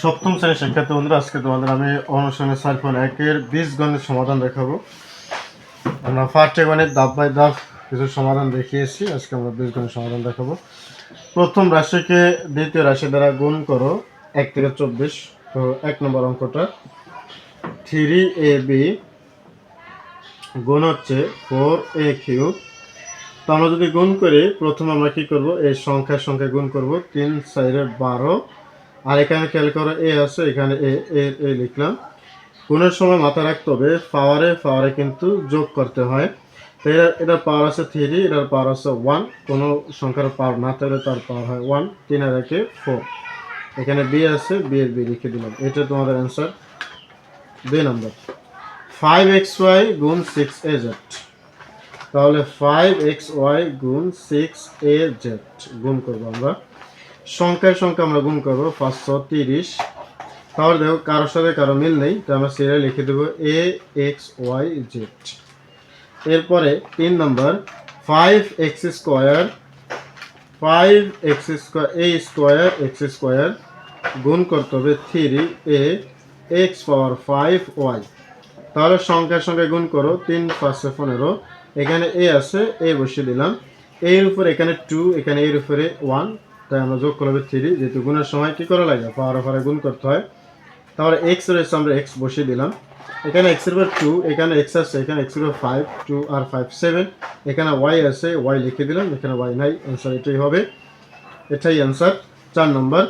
সপ্তম শ্রেণির শিক্ষার্থী বন্ধুরা, আজকে তোমাদের আমি অনুশীলনের সাইফোন একের বীজ গণের সমাধান দেখাবো। আমরা ফার্স্ট গণিত, ধাপ বাই ধাপ কিছু সমাধান দেখিয়েছি, আজকে আমরা বীজ গণের সমাধান দেখাবো। প্রথম রাশিকে দ্বিতীয় রাশি দ্বারা গুণ করো, এক থেকে চব্বিশ, তো এক নম্বর অঙ্কটা। থ্রি এ বি গুণ হচ্ছে ফোর এ কিউ তো আমরা যদি গুণ করি, প্রথমে আমরা কি করব? এই সংখ্যার সংখ্যা গুণ করব, তিন সাইডে বারো। আর এখানে খেয়াল করো, এ আছে, এখানে এ এ এ লিখলাম। গুণের সময় মাথায় রাখতে হবে পাওয়ারে পাওয়ারে কিন্তু যোগ করতে হয়। তো এটা এটার পাওয়ার আছে থ্রি এটার পাওয়ার আছে ওয়ান কোনো সংখ্যার পাওয়ার না থাকলে তার পাওয়ার হয় ওয়ান তিন আর একে ফোর এখানে বি আছে বি এর বি লিখে দিলাম। এটা তোমাদের অ্যান্সার দুই নম্বর। ফাইভ এক্স ওয়াই গুণ সিক্স এ জেড তাহলে ফাইভ এক্স ওয়াই গুণ সিক্স এ জেড গুণ করব আমরা। সংখ্যায় সংখ্যা আমরা গুণ করব, পাঁচশো তিরিশ। তাহলে দেখো, কারোর সাথে কারও মিল নেই তো আমরা সিরিয়াল লিখে দেবো এ এক্স ওয়াই জেড এরপরে তিন নম্বর five x square five x square a square x square গুণ করতে হবে three a x power five y তাহলে সংখ্যার সঙ্গে গুণ করো, তিন পাঁচশো পনেরো। এখানে এ আছে এ বসিয়ে দিলাম। এর উপরে এখানে টু এখানে এর উপরে ওয়ান তাই আমরা যোগ করবে থ্রি যেহেতু গুণের সময় কী করা লাগে? পাওয়ার পারে গুণ করতে হয়। তাহলে এক্স রয়েছে, আমরা এক্স বসিয়ে দিলাম। এখানে এক্সের উপর টু এখানে এক্স আছে, এখানে এক্সের উপর ফাইভ টু আর ফাইভ সেভেন এখানে ওয়াই আছে ওয়াই লিখে দিলাম, এখানে ওয়াই নাই। অ্যান্সার এটাই হবে। এটাই অ্যান্সার চার নম্বর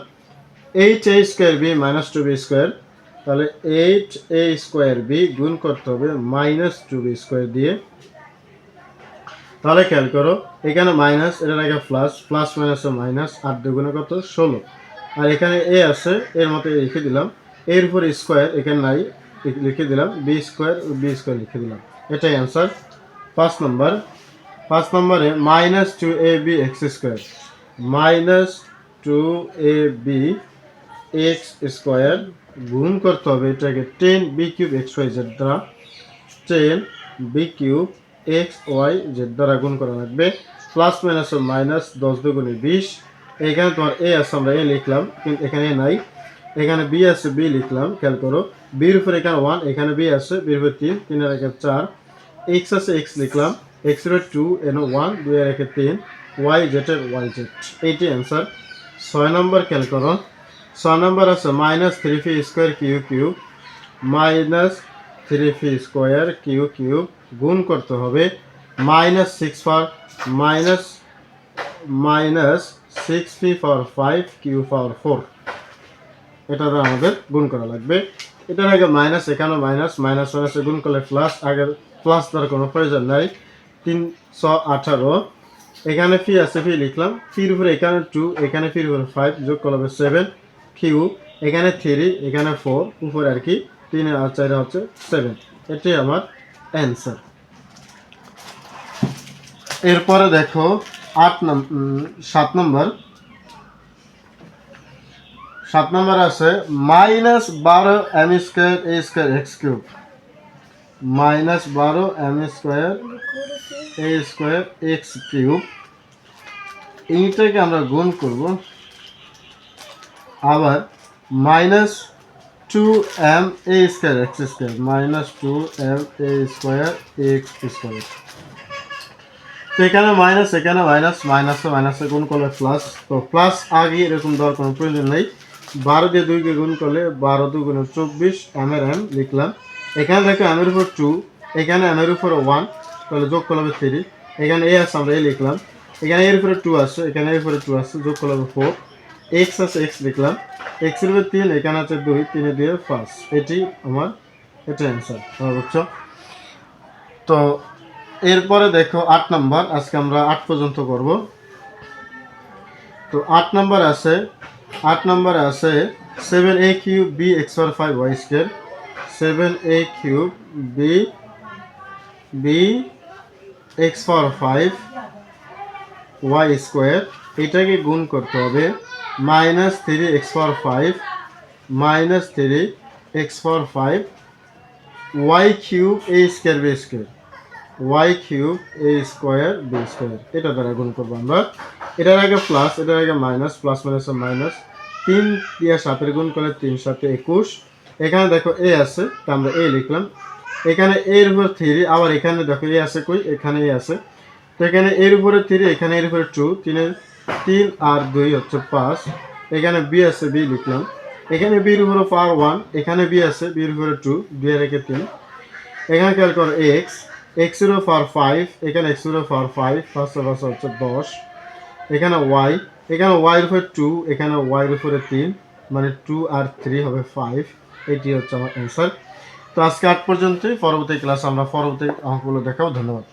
eight a square b minus two b square তাহলে এইট এ স্কোয়ার বি গুণ করতে হবে মাইনাস টু বি স্কোয়ার দিয়ে। তাহলে খেয়াল করো, এখানে মাইনাস এটার আগে প্লাস প্লাস মাইনাস মাইনাস আট দুগুণে কত? ষোলো। আর এখানে এ আছে, এর মতো লিখে দিলাম। এর উপর স্কোয়ার এখানে নাই, লিখে দিলাম। বি স্কোয়ার বি স্কোয়ার লিখে দিলাম। এটাই অ্যান্সার পাঁচ নম্বর পাঁচ নম্বরে minus two a b x square minus two a b x square গুণ করতে হবে এটাকে ten b cube x y z দ্বারা। Ten b cube x y z দ্বারা গুণ করা লাগবে। প্লাস মাইনাস মাইনাস দশ দুগুণে বিশ। এখানে তোমার এ আছে, আমরা এ লিখলাম, কিন্তু এখানে নাই। এখানে বি আছে বি লিখলাম, খেয়াল করো। বির উপরে এখানে ওয়ান এখানে বি আছে বির উপরে তিন, তিনের একে চার। এক্স আছে এক্স লিখলাম এক্সের টু এন ওয়ান দুই এর একে তিন ওয়াই জেটের ওয়াই জেড এইটি অ্যান্সার ছয় নম্বর খেয়াল করো। ছয় নম্বর আছে minus three phi square q q minus three phi square q cube গুণ করতে হবে। Minus six for minus minus six phi for five q for four এটা দ্বারা আমাদের গুণ করা লাগবে। এটার আগে মাইনাস এখানে মাইনাস মাইনাস মাইনাসে গুণ করলে প্লাস আগের প্লাস দেওয়ার কোনো প্রয়োজন নাই। তিনশো আঠারো। এখানে ফি আছে ফি লিখলাম। ফির উপরে এখানে টু এখানে ফির উপরে ফাইভ যোগ করলে হবে সেভেন কিউ এখানে থ্রি এখানে ফোর উপরে আর কি তিন আর চারে হচ্ছে সেভেন এটাই আমার অ্যান্সার এরপরে দেখো আট সাত নম্বর। সাত নম্বর আছে মাইনাস বারো m square a square x cube minus বারো m square a square x cube এইটাকে আমরা গুণ করব। আবার minus two m a square x square minus two m a square x square তো এখানে মাইনাস এখানে মাইনাস মাইনাসে মাইনাসে গুণ করলে প্লাস তো প্লাস আগে এরকম দেওয়ার কোনো প্রয়োজন নেই। বারো দিয়ে দুইকে গুণ করলে বারো দু গুণে চব্বিশ এম এর এম লিখলাম। এখানে দেখো এম এর উপর টু এখানে এম এর উপর ওয়ান তাহলে যোগ করলে থ্রি এখানে এ আছে, আমরা এ লিখলাম। এখানে এর উপরে টু আছে, এখানে এর উপরে টু আছে, যোগ করলে ফোর এক্স আছে এক্স লিখলাম এক্সের উপরে তিন, এখানে আছে দুই, তিনে দিয়ে পাঁচ। এটি আমার, এটা অ্যান্সার বুঝছ? তো এরপরে দেখো আট নাম্বার, আজকে আমরা আট পর্যন্ত করব। তো আট নাম্বার আছে, আট নাম্বার আছে seven a cube b x power five y square seven a cube b b x power five y square এটাকে গুণ করতে হবে minus three x power five minus three x power five y cube a square b square y cube a square b square এটা দ্বারা গুণ করব আমরা। এটার আগে প্লাস এটার আগে মাইনাস প্লাস মাইনাস মাইনাস তিন দিয়ে সাতের গুণ করলে তিন সাথে একুশ। এখানে দেখো এ আছে, তা আমরা এ লিখলাম। এখানে এর উপর থ্রি আবার এখানে দেখো এ আছে কই? এখানে এ আছে। তো এখানে এর উপরে থ্রি এখানে এর উপরে টু তিনের তিন আর দুই হচ্ছে পাঁচ। এখানে বি আছে, বি লিখলাম। এখানে বির উপরে পাওয়ার ওয়ান, এখানে বি আছে, বির উপরে টু দুই একে তিন। এখানে খেয়াল করো, এক্স এক্সের পাওয়ার ফাইভ, এখানে এক্সের পাওয়ার ফাইভ পাঁচশো পাঁচশো হচ্ছে দশ। এখানে ওয়াই এখানে ওয়াই এর উপরে টু, এখানে ওয়াই এর উপরে তিন মানে টু আর থ্রি হবে ফাইভ। এটি হচ্ছে আমার অ্যান্সার। তো আজকে আট পর্যন্তই, পরবর্তী ক্লাস আমরা পরবর্তী অঙ্কগুলো দেখাবো। ধন্যবাদ।